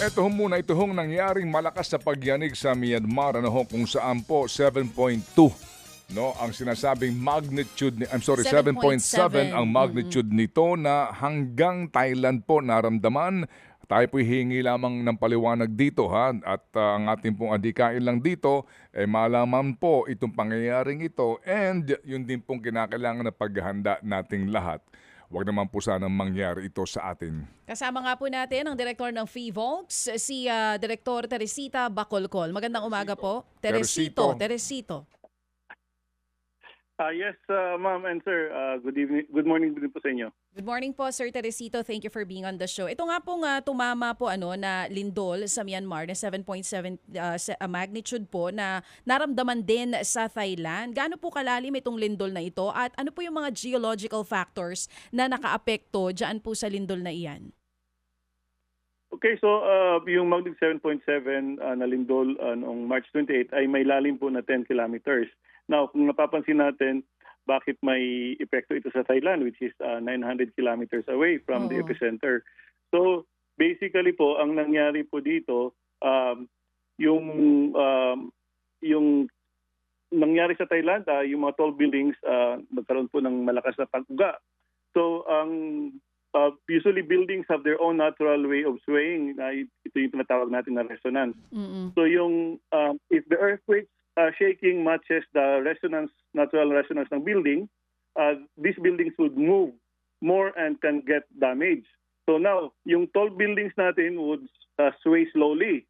Ito muna, ito hong nangyaring malakas na pagyanig sa Myanmar. Ano ho, kung saan po 7.2 no ang sinasabing magnitude ni I'm sorry 7.7 7.7 ang magnitude nito na hanggang Thailand po naramdaman. Tayo po hingi lamang ng paliwanag dito ha? At uh, ang ating pong adikain lang dito eh malaman po itong pangyayaring ito and yun din pong kinakailangan na paghahanda nating lahat Huwag naman po sanang mangyari ito sa atin. Kasama nga po natin ang direktor ng FIVOLX, si ah, Direktor Teresita Bacolcol. Magandang umaga po. Teresito. Teresito. Ah yes, uh, ma'am and sir. Uh, good evening. Good morning din po sa inyo. Good morning po, Sir Teresito. Thank you for being on the show. Ito nga po nga tumama po ano na lindol sa Myanmar na 7.7 uh, sa- uh, magnitude po na naramdaman din sa Thailand. Gaano po kalalim itong lindol na ito at ano po yung mga geological factors na nakaapekto diyan po sa lindol na iyan? Okay, so uh, yung magnitude 7.7 uh, na lindol uh, noong March 28 ay may lalim po na 10 kilometers. Now, kung napapansin natin, bakit may epekto ito sa Thailand which is uh, 900 kilometers away from the Oo. epicenter. So, basically po ang nangyari po dito um, yung um, yung nangyari sa Thailand, ah, yung mga tall buildings uh, nagkaroon po ng malakas na pag-uga. So, ang uh, usually buildings have their own natural way of swaying. Uh, ito yung tinatawag natin na resonance. Mm-mm. So yung um, if the earthquake uh, shaking matches the resonance, natural resonance ng building, uh, these buildings would move more and can get damaged. So now, yung tall buildings natin would uh, sway slowly.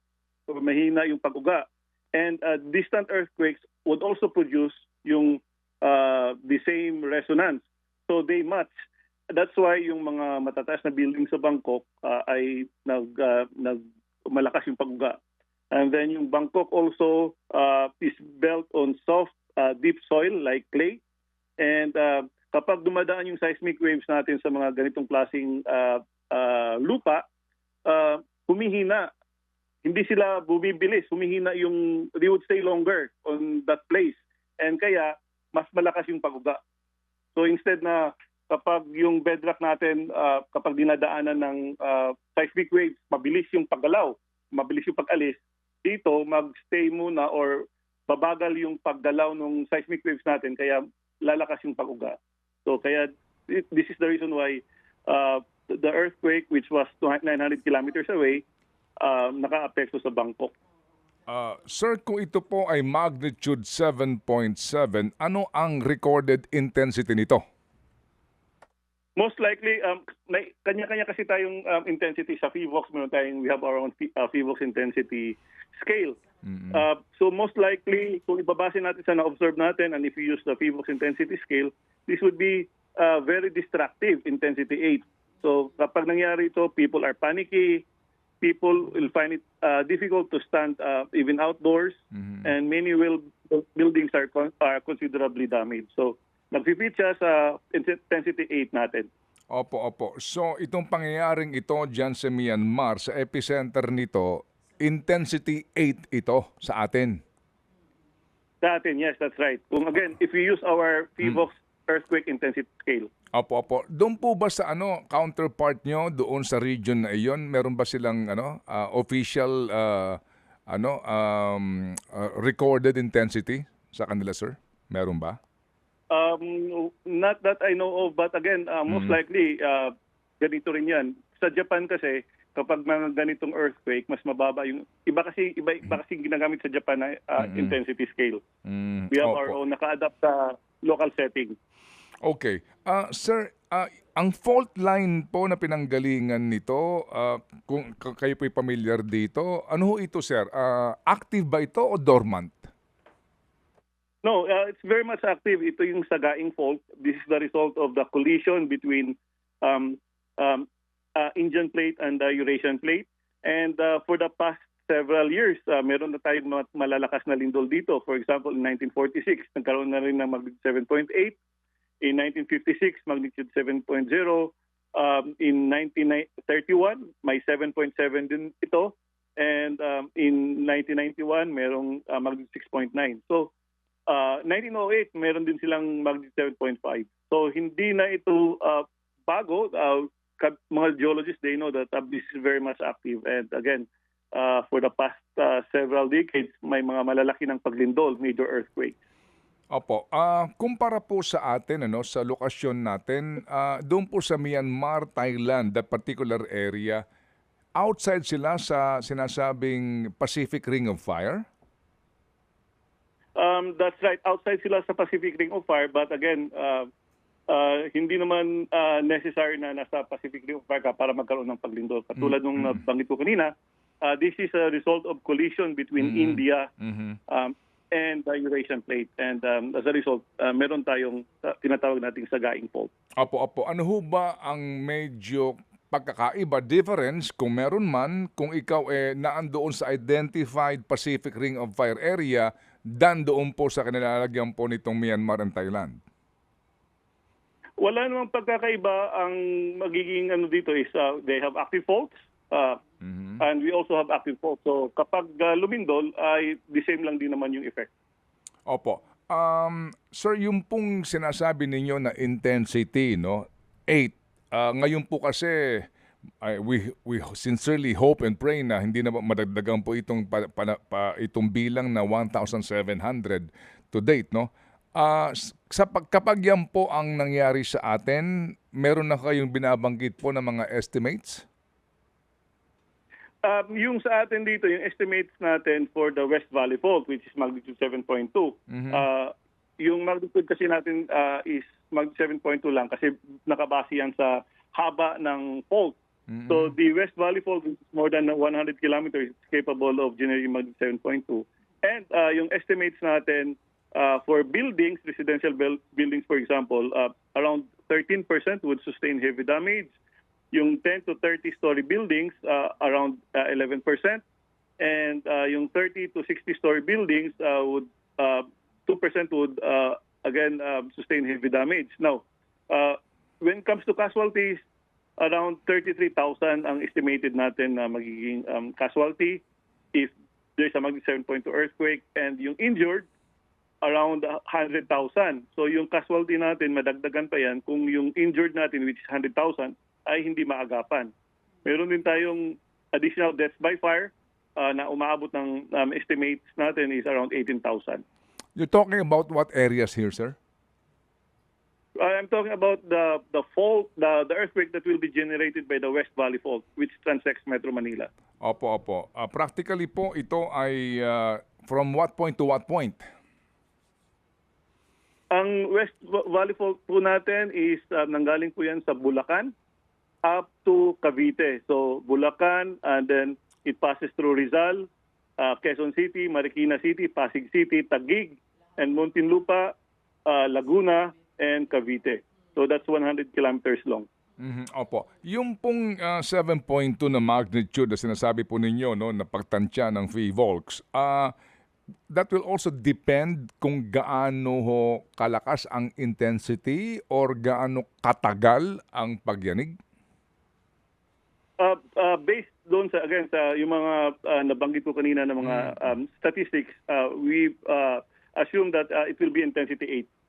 So mahina yung pag-uga. And uh, distant earthquakes would also produce yung uh, the same resonance. So they match. That's why yung mga matataas na building sa Bangkok uh, ay nag, uh, nag malakas yung pag-uga. And then yung Bangkok also uh, is built on soft, uh, deep soil like clay. And uh, kapag dumadaan yung seismic waves natin sa mga ganitong klaseng uh, uh, lupa, uh, humihina. Hindi sila bumibilis. Humihina yung, they would stay longer on that place. And kaya, mas malakas yung pag-uga. So instead na kapag yung bedrock natin, uh, kapag dinadaanan ng uh, seismic waves, mabilis yung paggalaw, mabilis yung pag-alis, dito magstay muna or babagal yung paggalaw ng seismic waves natin kaya lalakas yung pag-uga. So kaya thi- this is the reason why uh, the earthquake which was 900 kilometers away uh, naka-apekto sa Bangkok. Uh, sir, kung ito po ay magnitude 7.7, ano ang recorded intensity nito? Most likely, um, may, kanya-kanya kasi tayong um, intensity sa FIVOX. Meron tayong, we have our own Fi- uh, FIVOX intensity scale. Uh, so most likely, kung ibabase natin sa na-observe natin and if you use the FIVOX intensity scale, this would be uh, very destructive intensity 8. So kapag nangyari ito, people are panicky, people will find it uh, difficult to stand uh, even outdoors, and many will buildings are, con- are considerably damaged. So siya sa intensity 8 natin. Opo, opo. So, itong pangyayaring ito dyan sa Myanmar, sa epicenter nito, intensity 8 ito sa atin. Sa atin, yes, that's right. Kung again, if we use our PVOX earthquake intensity scale, Opo, opo. Doon po ba sa ano, counterpart nyo doon sa region na iyon, meron ba silang ano, ah, official ah, ano, um, ah, recorded intensity sa kanila, sir? Meron ba? Um, not that I know of, but again, uh, most likely, uh, ganito rin yan. Sa Japan kasi, kapag mga ganitong earthquake, mas mababa yung, iba kasi, iba, iba kasi ginagamit sa Japan na uh, intensity scale. Mm, We have opo. our own, naka-adapt sa local setting. Okay. Ah, sir, ah, ang fault line po na pinanggalingan nito, ah, kung kayo po'y familiar dito, ano ho ito, sir? Ah, active ba ito o dormant? No, uh, it's very much active. Ito yung Sagaing Fault. This is the result of the collision between um, um, uh, Indian plate and the Eurasian plate. And uh, for the past several years, uh, meron na tayong malalakas na lindol dito. For example, in 1946, nagkaroon na rin ng magnitude 7.8. In 1956, magnitude 7.0. Um, in 1931, may 7.7 din ito. And um, in 1991, merong uh, magnitude 6.9. So, uh, 1908, meron din silang magnitude 7.5. So hindi na ito uh, bago. Uh, mga geologists, they know that uh, this is very much active. And again, uh, for the past uh, several decades, may mga malalaki ng paglindol, major earthquakes. Opo, ah kumpara po sa atin ano sa lokasyon natin, ah, doon po sa Myanmar, Thailand, that particular area, outside sila sa sinasabing Pacific Ring of Fire? Um, that's right. Outside sila sa Pacific Ring of Fire, but again, uh, uh, hindi naman uh, necessary na nasa Pacific Ring of Fire ka para magkaroon ng paglindol. Katulad nung nabanggit ko kanina, uh, this is a result of collision between India Mhm. um, and the Eurasian plate. And um, as a result, uh, meron tayong uh, tinatawag nating sagaing fault. Opo, opo. Ano ho ba ang medyo pagkakaiba, difference, kung meron man, kung ikaw eh naandoon sa identified Pacific Ring of Fire area, dan doon po sa kanilalagyan po nitong Myanmar and Thailand? Wala namang pagkakaiba. Ang magiging ano dito is uh, they have active faults. Uh, And we also have active faults. So kapag uh, lumindol, ay the same lang din naman yung effect. Opo. Um, sir, yung pong sinasabi ninyo na intensity, no? 8. Ah, ngayon po kasi ay, we we sincerely hope and pray na hindi na madagdagan po itong pa, pa, pa- itong bilang na 1,700 to date, no? S- sa pag- kapag yan po ang nangyari sa atin, meron na kayong binabanggit po ng mga estimates? Um, yung sa atin dito, yung estimates natin for the West Valley Fault, which is magnitude 7.2, uh, yung magnitude kasi natin uh, is magnitude 7.2 lang kasi nakabase yan sa haba ng fault. So the West Valley Fault, is more than 100 kilometers, is capable of generating magnitude 7.2. And uh, yung estimates natin uh, for buildings, residential buil- buildings for example, uh, around 13% would sustain heavy damage. Yung 10 to 30 story buildings, uh, around uh, 11%. And uh, yung 30 to 60 story buildings uh, would uh, 2% would uh, again uh, sustain heavy damage. Now, uh, when it comes to casualties, around 33,000 ang estimated natin na magiging um, casualty if there's a magnitude 7.2 earthquake and yung injured around 100,000. So yung casualty natin madagdagan pa yan kung yung injured natin which is 100,000 ay hindi maagapan. Meron din tayong additional deaths by fire uh, na umaabot ng um, estimates natin is around 18,000. You're talking about what areas here, sir? I'm talking about the the fault, the, the earthquake that will be generated by the West Valley Fault, which transects Metro Manila. Opo, opo. Ah, practically po, ito ay ah, from what point to what point? Ang West Va- Valley Fault po natin is uh, nanggaling po yan sa Bulacan up to Cavite. So Bulacan and then it passes through Rizal, uh, Quezon City, Marikina City, Pasig City, Taguig, and Muntinlupa, uh, Laguna, and Cavite. So that's 100 kilometers long. Mhm, Opo. Yung pong ah, 7.2 na magnitude na sinasabi po ninyo no, na pagtansya ng VVolks, ah that will also depend kung gaano ho kalakas ang intensity or gaano katagal ang pagyanig? Uh, uh, based doon sa again sa yung mga uh, nabanggit ko kanina na mga um, statistics, uh, we uh, assume that uh, it will be intensity 8.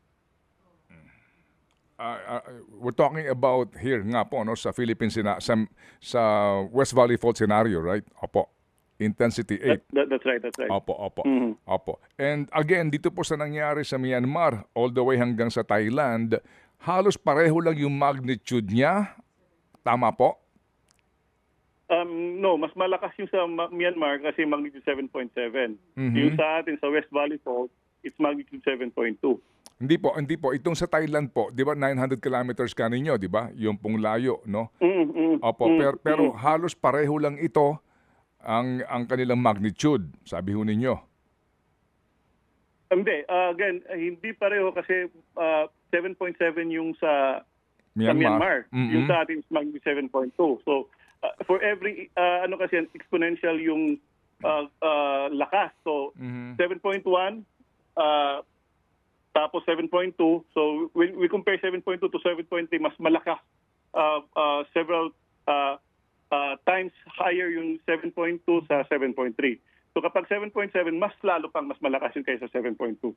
Ah, we're talking about here nga po no sa Philippines sina, sa, sa West Valley Fault scenario, right? Opo. Intensity 8. That, that, that's right, that's right. Opo, opo. Mhm. Opo. And again, dito po sa nangyari sa Myanmar, all the way hanggang sa Thailand, halos pareho lang yung magnitude niya. Tama po? Um, no, mas malakas yung sa Ma- Myanmar kasi magnitude 7.7. Yung sa atin sa West Valley Fault, it's magnitude 7.2. Hindi po, hindi po. Itong sa Thailand po, di ba 900 kilometers ka ninyo, di ba? Yung pong layo, no? Mm, mm, Opo, mm, pero, pero mm. halos pareho lang ito ang ang kanilang magnitude, sabi ho ninyo. Hindi, uh, again, hindi pareho kasi uh, 7.7 yung sa sa Myanmar. Mhm. Yung sa atin is magnitude 7.2. So, uh, for every, uh, ano kasi, exponential yung uh, uh, lakas. So, Mhm. 7.1, uh, tapos 7.2. So, we, we compare 7.2 to 7.3, mas malakas. Uh, uh, several uh, uh, times higher yung 7.2 sa 7.3. So, kapag 7.7, mas lalo pang mas malakas yung kaysa 7.2.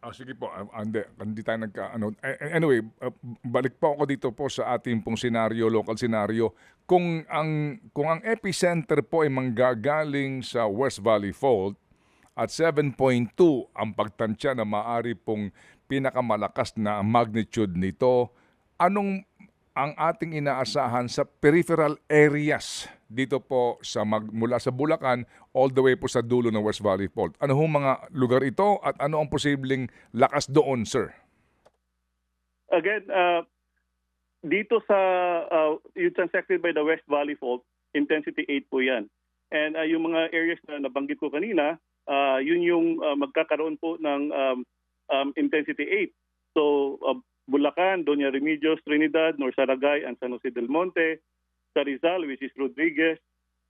Ah, sige po, ah, ah, hindi, hindi tayo nagka, ano, eh, eh, anyway, ah, balik po ako dito po sa ating pong senaryo, local senaryo. Kung ang, kung ang epicenter po ay manggagaling sa West Valley Fault at 7.2 ang pagtansya na maari pong pinakamalakas na magnitude nito, anong ang ating inaasahan sa peripheral areas dito po sa mag, mula sa Bulacan all the way po sa dulo ng West Valley Fault. Ano hong mga lugar ito at ano ang posibleng lakas doon, sir? Again, uh, dito sa uh, yung transected by the West Valley Fault, intensity 8 po yan. And uh, yung mga areas na nabanggit ko kanina, uh, yun yung uh, magkakaroon po ng um, um, intensity 8. So, uh, Bulacan, Doña Remedios, Trinidad, Norsaragay, and San Jose del Monte. Sa Rizal, which is Rodriguez.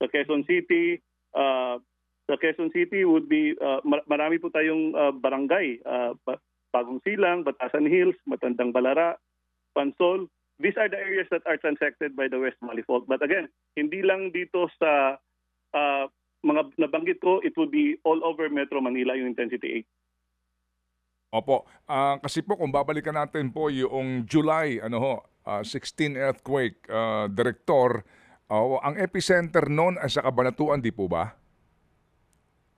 Sa Quezon City, uh, sa Quezon City would be, uh, mar- marami po tayong uh, barangay. Uh, Ba- Bagong Silang, Batasan Hills, Matandang Balara, Pansol. These are the areas that are transected by the West Valley Fault. But again, hindi lang dito sa uh, mga nabanggit ko, it would be all over Metro Manila yung intensity 8. Opo. Ah, kasi po kung babalikan natin po yung July ano ho, ah, 16 earthquake ah, director, ah, ang epicenter noon ay sa Cabanatuan, di po ba?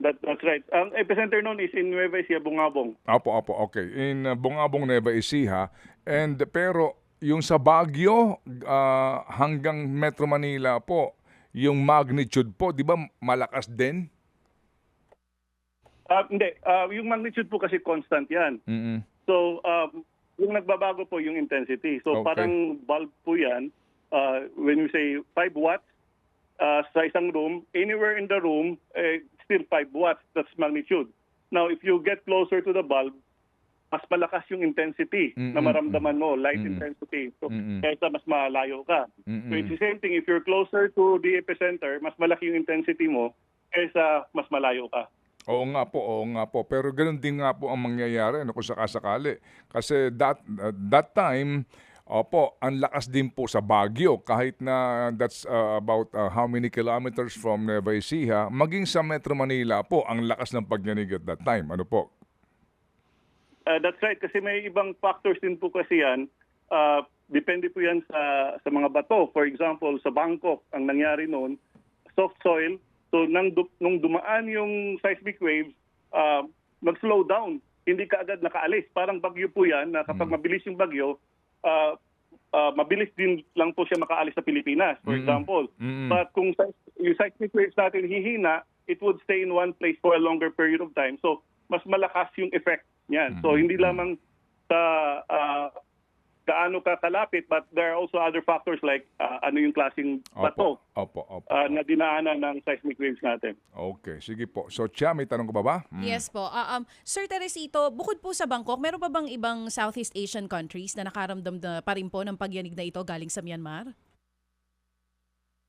That, that's right. Ang epicenter noon is in Nueva Ecija, Bungabong. Opo, opo, okay. In uh, Bungabong, Nueva Ecija. And pero yung sa Baguio ah, hanggang Metro Manila po, yung magnitude po, di ba malakas din? Ah, hindi, Ah, yung magnitude po kasi constant yan. mm So, um, yung nagbabago po yung intensity. So, Okay. parang bulb po yan. Uh, when you say 5 watts uh, sa isang room, anywhere in the room, eh, still 5 watts. That's magnitude. Now, if you get closer to the bulb, mas malakas yung intensity na Mm-mm. maramdaman mo, light Mm-mm. intensity. So, Mm-mm. kaysa mas malayo ka. Mm-mm. So, it's the same thing. If you're closer to the epicenter, mas malaki yung intensity mo kaysa mas malayo ka. Oo nga po, oo nga po. Pero ganoon din nga po ang mangyayari ano, kung sakasakali. Kasi that, uh, that time, opo, ang lakas din po sa Baguio. Kahit na that's uh, about uh, how many kilometers from Nueva Ecija, maging sa Metro Manila po, ang lakas ng pagyanig at that time. Ano po? Uh, that's right kasi may ibang factors din po kasi yan. Uh, depende po yan sa sa mga bato. For example, sa Bangkok, ang nangyari noon, soft soil. So nang nung dumaan yung seismic waves, uh, nag-slow down. Hindi ka agad nakaalis. Parang bagyo po yan na kapag mabilis yung bagyo, uh, uh, mabilis din lang po siya makaalis sa Pilipinas, for Mm-mm. example. Mm-mm. But kung yung seismic waves natin hihina, it would stay in one place for a longer period of time. So, mas malakas yung effect niyan. So, Mhm. hindi lamang sa uh, gaano ka kalapit, but there are also other factors like uh, ano yung klaseng bato Opo, opo, opo. uh, na dinaanan ng seismic waves natin. Okay, sige po. So, Chia, may tanong ka ba ba? Mm. Yes po. Ah, um, Sir Teresito, bukod po sa Bangkok, meron pa bang ibang Southeast Asian countries na nakaramdam na pa rin po ng pagyanig na ito galing sa Myanmar?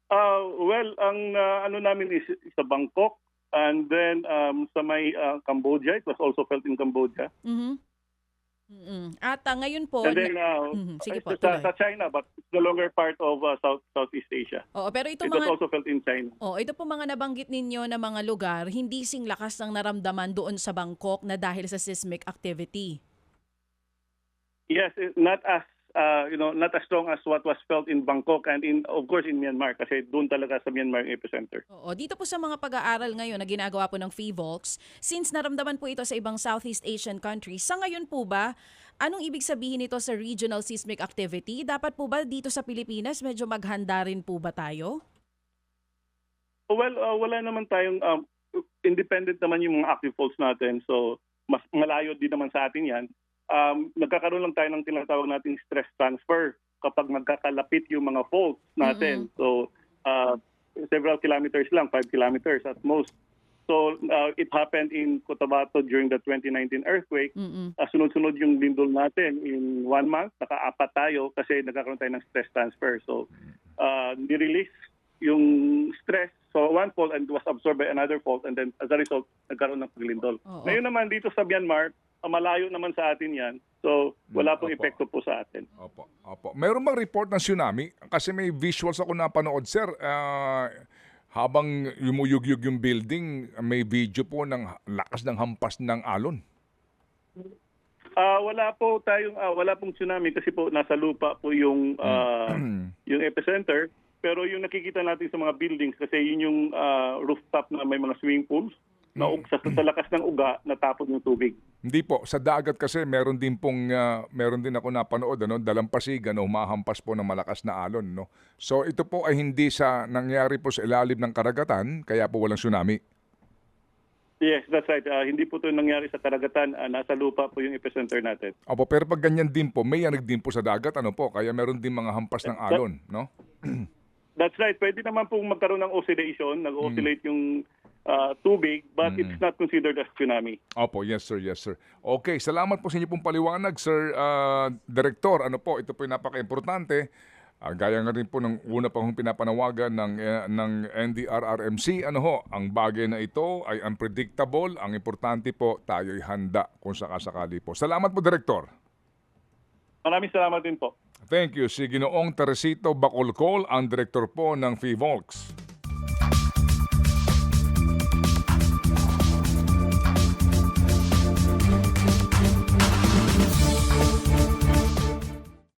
Uh, well, ang uh, ano namin is sa Bangkok and then um, sa may uh, Cambodia, it was also felt in Cambodia. Mhm. mm At ah, ngayon po, and then uh, Mhm, sige po, sa, sa China, but it's no longer part of uh, South Southeast Asia. Oo, pero ito It was mga also felt in China. Oh, ito po mga nabanggit ninyo na mga lugar, hindi sing lakas ng naramdaman doon sa Bangkok na dahil sa seismic activity. Yes, not as uh, you know, not as strong as what was felt in Bangkok and in of course in Myanmar kasi doon talaga sa Myanmar yung epicenter. Oo, dito po sa mga pag-aaral ngayon na ginagawa po ng FIVOLX, since naramdaman po ito sa ibang Southeast Asian countries, sa ngayon po ba, anong ibig sabihin nito sa regional seismic activity? Dapat po ba dito sa Pilipinas medyo maghanda rin po ba tayo? Well, uh, wala naman tayong um, independent naman yung mga active faults natin. So mas malayo din naman sa atin 'yan. Um, nagkakaroon lang tayo ng tinatawag nating stress transfer kapag magkakalapit yung mga faults natin. So uh, several kilometers lang, 5 kilometers at most. So uh, it happened in Cotabato during the 2019 earthquake. Mm-mm. uh, sunod-sunod yung lindol natin in one month, naka-apat tayo kasi nagkakaroon tayo ng stress transfer. So, uh, ni-release yung stress so one fault and was absorbed by another fault and then as a result, nagkaroon ng paglindol. Oo. Ngayon naman dito sa Myanmar, malayo naman sa atin yan. So, wala pong Opo. epekto po sa atin. Opo, opo. Meron bang report ng tsunami? Kasi may visuals ako napanood, sir. Ah, habang yumuyugyug yung building, may video po ng lakas ng hampas ng alon. Ah, wala po tayong ah, wala pong tsunami kasi po nasa lupa po yung ah, yung epicenter. Pero yung nakikita natin sa mga buildings kasi yun yung ah, rooftop na may mga swimming pools na sa, sa lakas ng uga natapon yung tubig. Hindi po, sa dagat kasi meron din pong ah, meron din ako napanood ano, dalampasig ano, humahampas po ng malakas na alon no. So ito po ay hindi sa nangyari po sa ilalim ng karagatan kaya po walang tsunami. Yes, that's right. Ah, hindi po ito nangyari sa karagatan. Ah, nasa lupa po yung epicenter natin. Opo, pero pag ganyan din po, may yanig din po sa dagat ano po, kaya meron din mga hampas ng alon, no? That's right. Pwede naman pong magkaroon ng oscillation. Nag-oscillate yung ah, tubig but it's not considered as tsunami. Opo, yes sir, yes sir. Okay, salamat po sa inyo pong paliwanag, Sir ah, Director. Ano po, ito po yung napaka-importante. Ah, gaya nga rin po ng una pa hong pinapanawagan ng, eh, ng NDRRMC, ano ho, ang bagay na ito ay unpredictable. Ang importante po, tayo'y handa kung sakasakali po. Salamat po, Director. Maraming salamat din po. Thank you. Si Ginoong Teresito Bacolcol, ang Director po ng FIVOLX.